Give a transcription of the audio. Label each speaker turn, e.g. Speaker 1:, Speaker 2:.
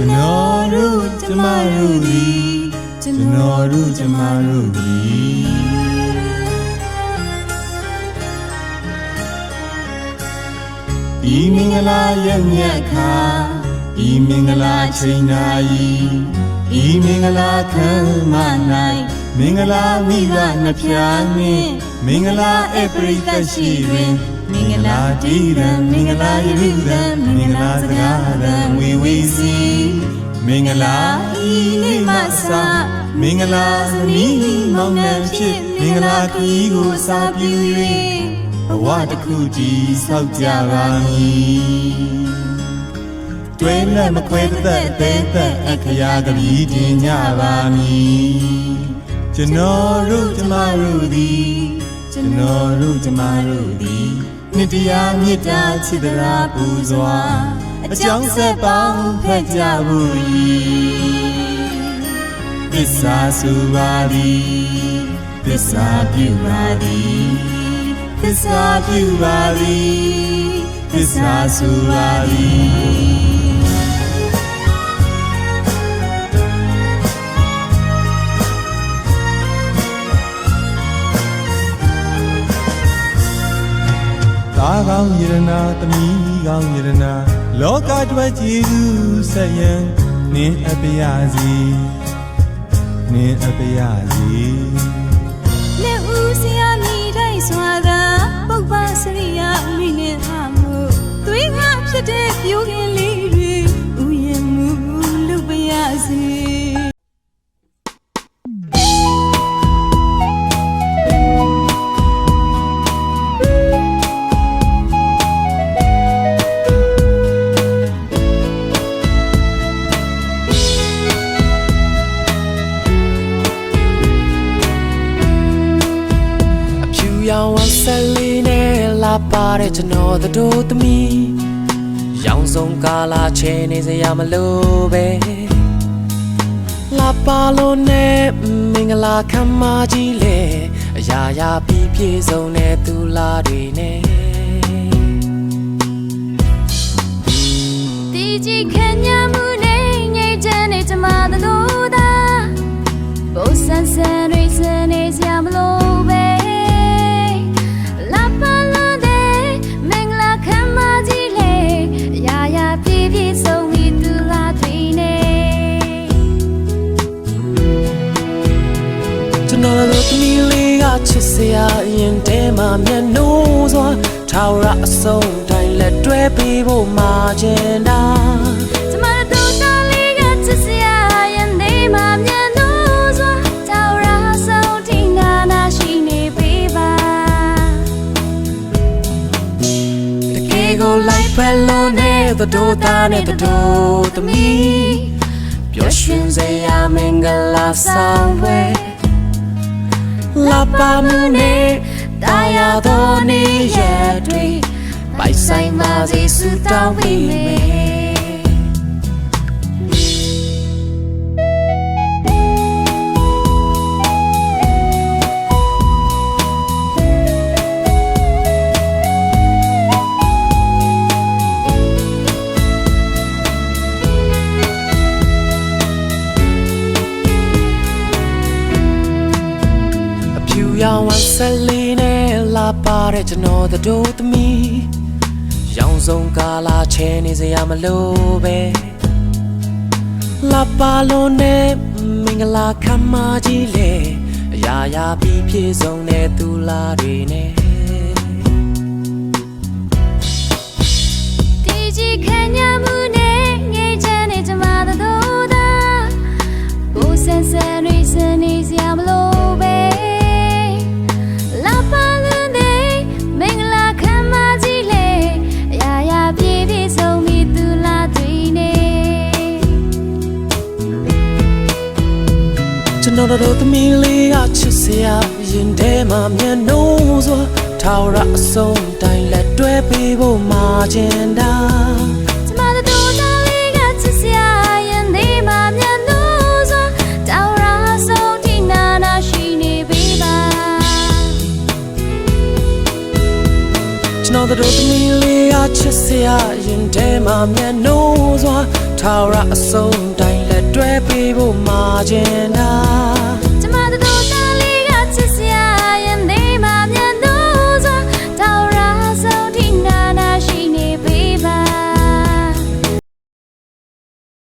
Speaker 1: ကျွန်တော်တို့ကျမတို့သည်ကျွန်တော်တို့ကျမတို့သည်ဒီမင်္ဂလာရဲ့မြတ်ခါဒီမင်္ဂလာချိန်နာဤဒီမင်္ဂလာခံမ၌ မင်္ဂလာမိဘနှစ်ဖြာနှင့်မင်္ဂလာအပရိသတ်ရှိတွင်မင်္ဂလာတည်ရန်မင်္ဂလာယရုဒံမင်္ဂလာစကားရန်ဝေဝေစီမင်္ဂလာဤနေ့မှစမင်္ဂလာသမီးမောင်နှံဖြစ်မင်္ဂလာခီးကိုစာပြု၍ဘဝတစ်ခုတည်ဆောက်ကြပါမည်တွဲလက်မခွဲသက်သေးသက်အခရာကပြီးတင်ကြပါမည် ကျွန်တော်တို့ကျမတို့သည်ကျွန်တော်တို့ကျမတို့သည်နှစ်တရားမေတ္တာချစ်တရားပူဇော်အကြောင်းဆက်ပေါင်းဖက်ကြဖို့၏သစ္စာစုပါသည်သစ္စာပြုပါသည်သစ္စာပြုပါသည်သစ္စာစုပါသည် သားကောင်းယရနာသမီးကောင်းယရနာလောကအတွက်ကျေးဇူးဆက်ရန်နင်းအပ်ပါရစီနင်းအပ်ပါရစီ
Speaker 2: လက်ဦးစရာမိတိုင်းစွာသာပုပ္ပစရိယမိနေဟာမှုသွေးငါဖြစ်တဲ့ပြိုခင်
Speaker 3: ဆက်လေးနဲ့လာပါတဲ့ကျွန်တော်တို့သမီးရောင်စုံကာလာချဲနေစရာမလိုပဲလာပါလို့နဲ့မင်္ဂလာခံမကြီးလေအရာရာပြီးပြည့်စုံတဲ့သူလာတွေနဲ့
Speaker 2: တီကြီးခံညာမှု မှာမျက်နှိုးစွာ
Speaker 3: ထာဝရအဆုံးတိုင်းလက်တွဲပေးဖို့မှာချင်တာ
Speaker 2: ကျမတို့တော်လေးကချစ်စရာရင်ဒီမှာမြန်လို့စွာတောက်ရာဆုံးထိနာနာရှိနေပေးပါ
Speaker 3: တကယ်ကိုလိုက်ဖက်လို့နဲ့သတို့သားနဲ့သတို့သမီးပျော်ရွှင်စေရမင်္ဂလာဆောင်ပွဲလာပါမှုနဲ့ တာယာသောနေ့ရက်တွေပိုက်ဆိုင်ပါစေဆုတောင်းပေးမယ်အဖြူရောင်ဝမ်းဆက်လေးနဲ့ လာပါတဲ့ကျွန်တော်တို့သမီးရောင်စုံကာလာချဲနေစရာမလိုပဲလာပါလို့နဲ့မင်္ဂလာခံမကြီးလေအရာရာပြီးပြည့်စုံတဲ့သူလာတွေနဲ့
Speaker 2: တီကြီးခံညာမှု
Speaker 3: န်တော်တို့သမီးလေးကချစ်စရာရင်ထဲမှာမျက်နှိုးစွာထာဝရအဆုံးတိုင်းလက်တွဲပေးဖို့မှာချင်တာ
Speaker 2: ကျမတို့တော်လေးကချစ်စရာရင်ဒီမှာမြန်လို့စွာတောက်ရာဆုံးထိနာနာရှိနေပေးပါ
Speaker 3: ကျွန်တော်တို့သမီးလေးကချစ်ချစ်စရာရင်ထဲမှာမျက်နှိုးစွာထာဝရအဆုံးတိုင်းလက်တွဲပေးဖို့မာကျင်တာ